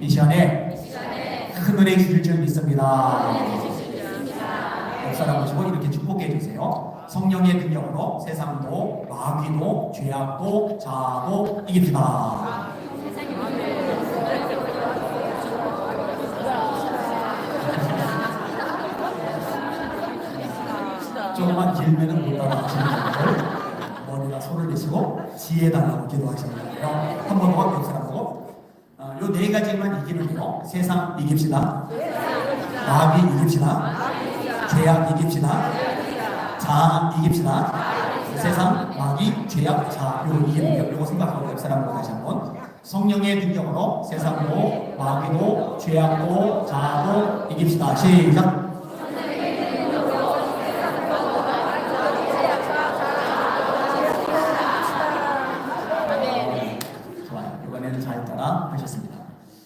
이 시간에 큰 은혜 주실 줄 믿습니다. 역사를 보시고 이렇게 축복해 주세요. 성령의 능력으로 세상도 마귀도 죄악도 자아도 이깁시다. 조금만 길면은 못 따라가시는 분들 머리가 손을 내시고 지혜 달라고 기도하시는 거예요. 한번 더 그 네 가지만 이기는 거 세상 이깁시다. 마귀 이깁시다. 죄악 이깁시다. 자아 이깁시다. 세상 마귀 죄악 자아 요거 이기는 거라고 생각하고 옆 사람으로 다시 한번 성령의 능력으로 세상도 마귀도 죄악도 자아도 이깁시다. 시작. 네. 이번에는 잘 따라 하셨습니다.